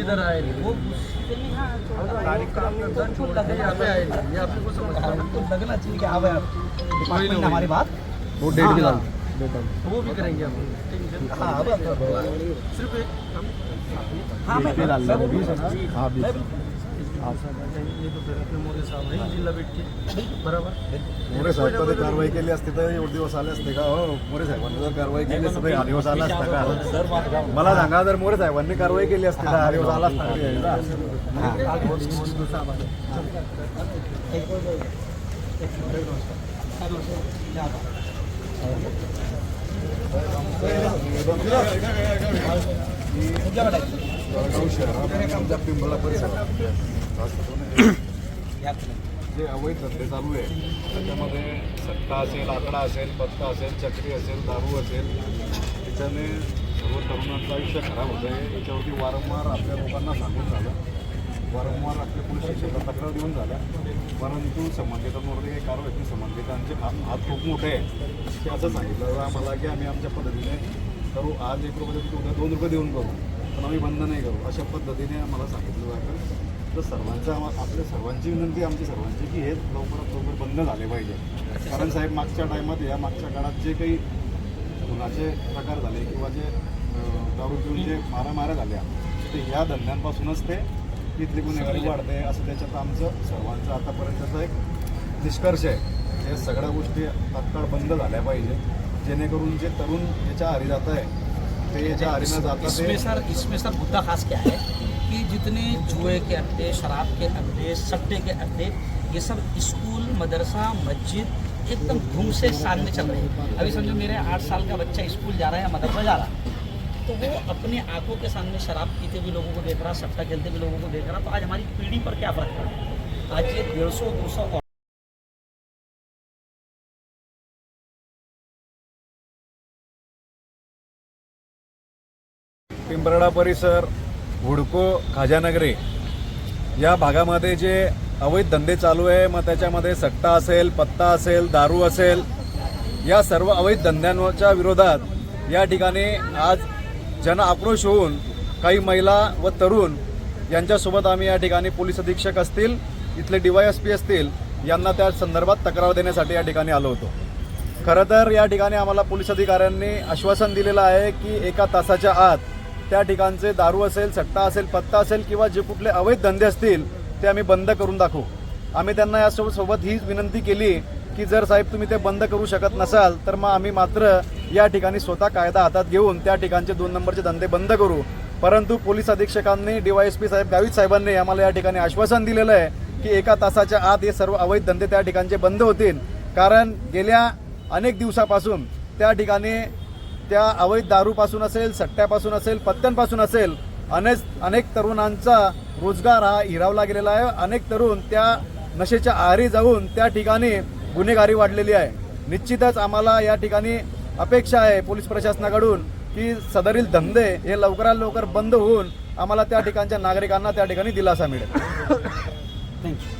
इधर आए वो आए लगना चाहिए कि डिपार्टमेंट हमारी बात वो डेट के डाल वो भी करेंगे हम हाँ सिर्फ एक हाँ मैं हाँ जिल्हा भेटते मोरे साहेब कधी कारवाई केली असती तर एवढे दिवस आले असते का? मोरे साहेबांनी जर कारवाई केली असती हा दिवस आला असता का? मला सांगा जर मोरे साहेबांनी कारवाई केली असती तर हा दिवस आला असता का? जळगाव शहरात आमच्या पिंपळा परिसरात जे अवैध धंदे चालू आहे त्याच्यामध्ये सट्टा असेल आकडा असेल पत्ता असेल चक्री असेल दारू असेल त्याच्याने सर्व तरुणांचं आयुष्य खराब होतं आहे याच्यावरती वारंवार आपल्या लोकांना सांगून झालं. वारंवार आपल्या पोलीस स्टेशनला तक्रार देऊन झाल्या परंतु संबंधितांवरती काही कारवाई नाही. संबंधितांचे हात खूप मोठे आहे ते असं सांगितलं. आम्हाला की आम्ही आमच्या पद्धतीने करू. आज एक रुपये उद्या दोन रुपये देऊन करू. पण आम्ही बंद नाही करू अशा पद्धतीने आम्हाला सांगितलं जातं. तर सर्वांचं आम्हा- आपल्या सर्वांची विनंती आमची सर्वांची की हे लवकरात लवकर बंद झाले पाहिजे. कारण साहेब मागच्या टायमात या मागच्या काळात जे काही गुन्हाचे प्रकार झाले किंवा जे दारू पिऊन जे मारामाऱ्या झाल्या ते ह्या धंद्यांपासूनच ते इथली गुन्हेगारी वाढते असं त्याच्यात आमचं सर्वांचं आतापर्यंतचा एक निष्कर्ष आहे. या सगळ्या गोष्टी तात्काळ बंद झाल्या पाहिजे जेणेकरून जे तरुण याच्या आरी जात आहे इसमें सर इसमें सर मुद्दा खास क्या है कि जितने जुए के अड्डे शराब के अड्डे सट्टे के अड्डे ये सब स्कूल मदरसा मस्जिद एकदम धूम से सामने चल रहे हैं। अभी समझो मेरे आठ साल का बच्चा स्कूल जा रहा है या मदरसा जा रहा है तो वो अपने आँखों के सामने शराब पीते भी लोगों को देख रहा सट्टा खेलते भी लोगों को देख रहा तो आज हमारी पीढ़ी पर क्या फ़र्क पड़ा? आज ये डेढ़ सौ दो सौ पिंपरडा परिसर हुडको खाजानगरी या भागामध्ये जे अवैध धंदे चालू आहे मग त्याच्यामध्ये सट्टा असेल पत्ता असेल दारू असेल या सर्व अवैध धंद्यांच्या विरोधात या ठिकाणी आज जन आक्रोश होऊन काही महिला व तरुण यांच्यासोबत आम्ही या ठिकाणी पोलीस अधीक्षक असतील इथले डी वाय एस पी असतील यांना त्या संदर्भात तक्रार देण्यासाठी या ठिकाणी आलो होतो. खरं तर या ठिकाणी आम्हाला पोलीस अधिकाऱ्यांनी आश्वासन दिलेलं आहे की एका तासाच्या आत त्या ठिकाणचे दारू असेल सट्टा असेल पत्ता असेल किंवा जे कुठले अवैध धंदे असतील ते आम्ही बंद करून दाखवू. आम्ही त्यांना यासोबत सोबत हीच विनंती केली की जर साहेब तुम्ही ते बंद करू शकत नसाल तर मग आम्ही मात्र या ठिकाणी स्वतः कायदा हातात घेऊन त्या ठिकाणचे दोन नंबरचे धंदे बंद करू. परंतु पोलीस अधीक्षकांनी डीवायएसपी साहेब गावित साहेबांनी आम्हाला या ठिकाणी आश्वासन दिलेलं आहे की एका तासाच्या आत हे सर्व अवैध धंदे त्या ठिकाणचे बंद होतील. कारण गेल्या अनेक दिवसापासून त्या ठिकाणी त्या अवैध दारूपासून असेल सट्ट्यापासून असेल पत्त्यांपासून असेल अनेक अनेक तरुणांचा रोजगार हा हिरावला गेलेला आहे. अनेक तरुण त्या नशेच्या आहारी जाऊन त्या ठिकाणी गुन्हेगारी वाढलेली आहे. निश्चितच आम्हाला या ठिकाणी अपेक्षा आहे पोलीस प्रशासनाकडून की सदरील धंदे हे लवकरात लवकर बंद होऊन आम्हाला त्या ठिकाणच्या नागरिकांना त्या ठिकाणी दिलासा मिळेल. थँक्यू